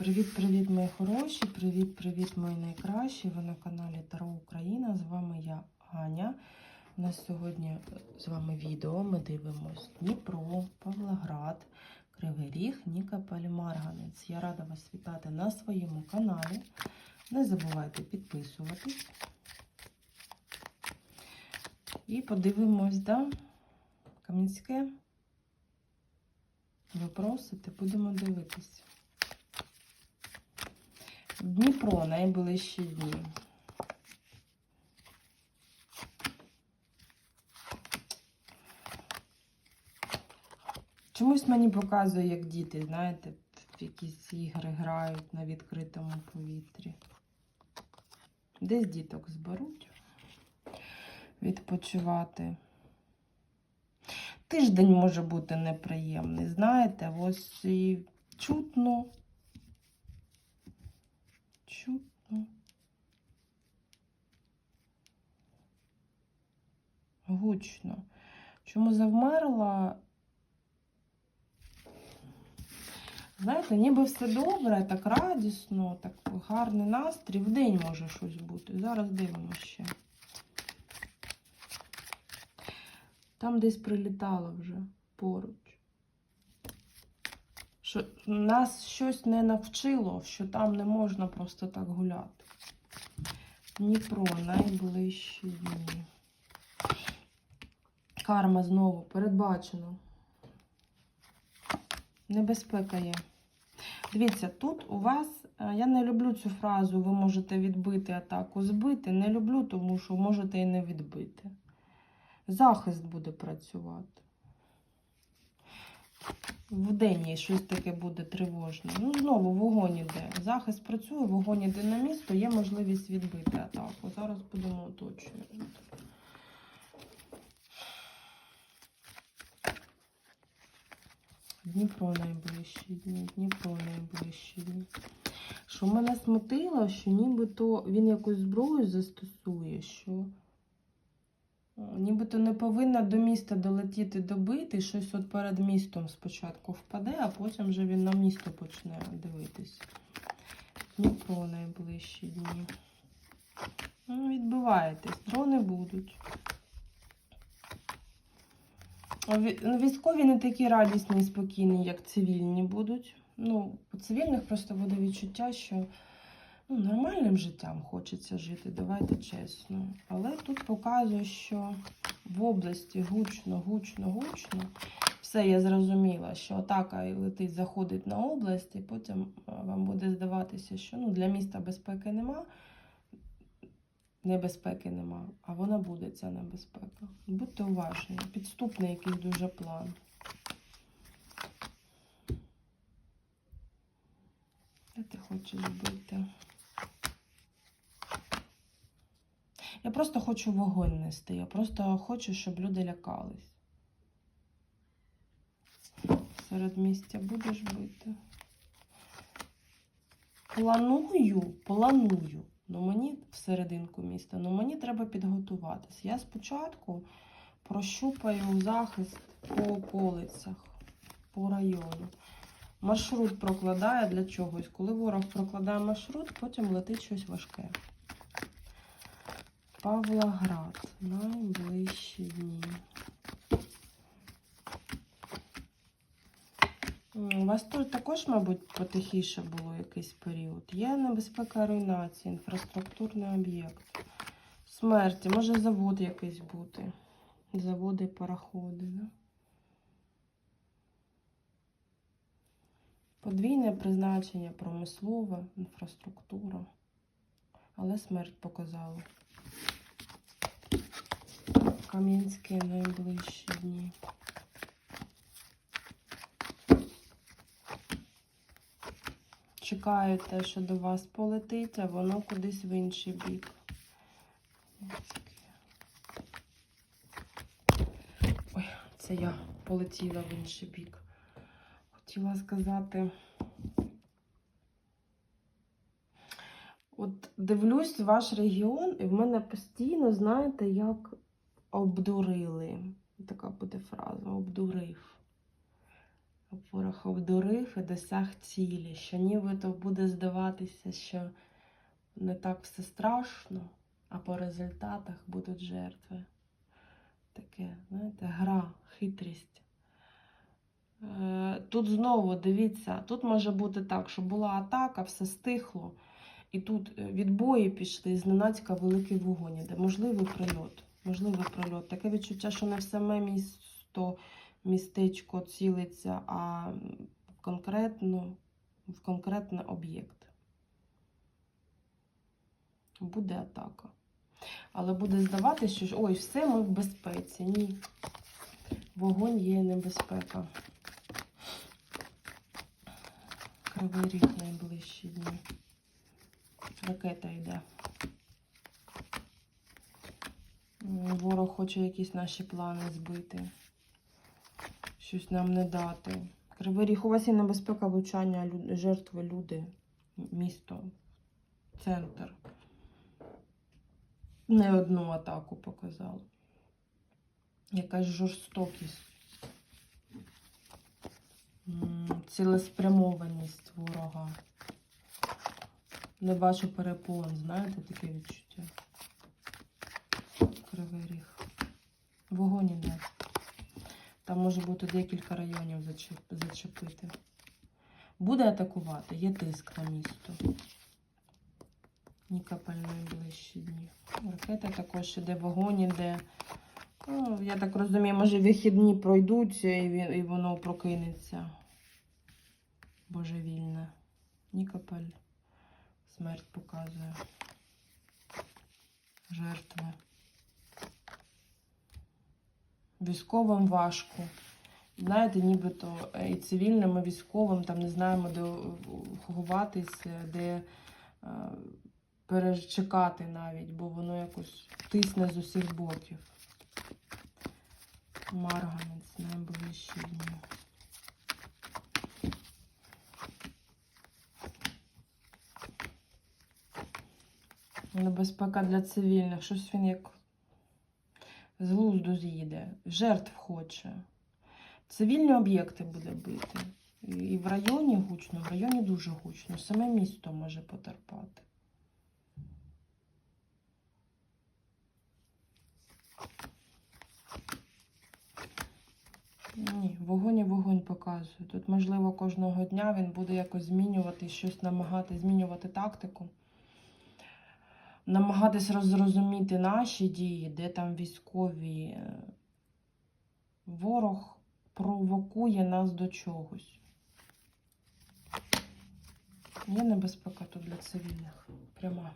Привіт-привіт, мої хороші! Привіт-привіт, мої найкращі! Ви на каналі Таро Україна. З вами я Аня. У нас сьогодні з вами відео. Ми дивимось Дніпро, Павлоград, Кривий Ріг, Нікополь, Марганець. Я рада вас вітати на своєму каналі. Не забувайте підписуватись. І подивимось, да? Кам'янське. Ви просите, будемо дивитися. Дніпро найближчі дні. Чомусь мені показує, як діти, знаєте, в якісь ігри грають на відкритому повітрі. Десь діток зберуть відпочивати. Тиждень може бути неприємний, знаєте, ось і чутно. Чутно. Гучно. Чому завмерла? Знаєте, ніби все добре, так радісно, так гарний настрій. В день може щось бути. Зараз дивимося ще. Там десь прилітало вже поруч. Що нас щось не навчило, що там не можна просто так гуляти. Дніпро найближчі дні. Карма знову передбачено. Небезпека є. Дивіться, тут у вас, е, я не люблю цю фразу, ви можете відбити атаку, збити. Не люблю, тому що можете і не відбити. Захист буде працювати. Вдень їй щось таке буде тривожне. Ну, знову вогонь іде. Захист працює, вогонь іде на місто, є можливість відбити атаку. Зараз будемо оточувати. Дніпро найближчі дні, Дніпро найближчі дні. Що мене смутило, що нібито він якусь зброю застосує, що нібито не повинна до міста долетіти добити, щось от перед містом спочатку впаде, а потім вже він на місто почне дивитись. Дніпро найближчі дні. Ну, відбиваєтесь, дрони будуть. Ну, Військові не такі радісні і спокійні, як цивільні будуть. Ну, у цивільних просто буде відчуття, що ну, нормальним життям хочеться жити, давайте чесно. Але тут показує, що в області гучно, гучно, гучно. Все я зрозуміла, що атака і летить, заходить на область, і потім е, вам буде здаватися, що ну, для міста безпеки нема, небезпеки нема, а вона буде ця небезпека. Будьте уважні, підступний якийсь дуже план. Де ти хочеш бути? Я просто хочу вогонь нести. Я просто хочу, щоб люди лякались. Серед місця будеш бити. Планую, планую. Ну мені всерединку міста, ну мені треба підготуватись. Я спочатку прощупаю захист по околицях, по району. Маршрут прокладає для чогось. Коли ворог прокладає маршрут, потім летить щось важке. Павлоград. Найближчі дні. У вас тут також, мабуть, потихіше було якийсь період. Є небезпека руйнації, інфраструктурний об'єкт. Смерті, може завод якийсь бути. Заводи, пароходи. Да? Подвійне призначення, промислове, інфраструктура. Але смерть показала. Кам'янське найближчі дні. Чекаєте, що до вас полетить, а воно кудись в інший бік. Ой, це я полетіла в інший бік. Хотіла сказати. От дивлюсь ваш регіон, і в мене постійно, знаєте, як обдурили. Така буде фраза обдурив. Ворог обдурив і досяг цілі, що нібито буде здаватися, що не так все страшно, а по результатах будуть жертви. Таке, знаєте, гра, хитрість. Е, Тут знову дивіться, тут може бути так, що була атака, все стихло, і тут е, відбої пішли, і зненацька великий вогонь іде. Можливий прильот. Можливий прильот. Таке відчуття, що не в саме місто, містечко цілиться, а конкретно, в конкретний об'єкт. Буде атака. Але буде здаватися, що ой, все, ми в безпеці. Ні. Вогонь є небезпека. Кривий ріг найближчі дні. Ракета йде. М, Ворог хоче якісь наші плани збити. Щось нам не дати. Кривий ріг, у вас є небезпека влучання жертви, люди, місто, центр. Не одну атаку показав. Якась жорстокість. Цілеспрямованість ворога. Не бачу перепон, знаєте, таке відчуття. Кривий ріг. Вогонь іде. Там може бути декілька районів зачепити. Буде атакувати, є тиск на місто. Нікопель найближчі дні. Ракета також іде, вогонь іде. Ну, я так розумію, може вихідні пройдуть і, і воно прокинеться. Божевільне. Нікопель. Смерть показує. Жертви. Військовим важко. Знаєте, нібито е, і цивільним, і військовим там не знаємо, де е, ховатися, де е, перечекати навіть, бо воно якось тисне з усіх боків. Марганець найближчі дні. Небезпека для цивільних. Щось він як з глузду з'їде. Жертв хоче. Цивільні об'єкти буде бити. І- в районі гучно, в районі дуже гучно. Саме місто може потерпати. Ні, вогонь і вогонь показує. Тут, можливо, кожного дня він буде якось змінювати, щось намагати змінювати тактику. Намагатись розрозуміти наші дії, де там військові. Е, Ворог провокує нас до чогось. Є небезпека тут для цивільних. Пряма.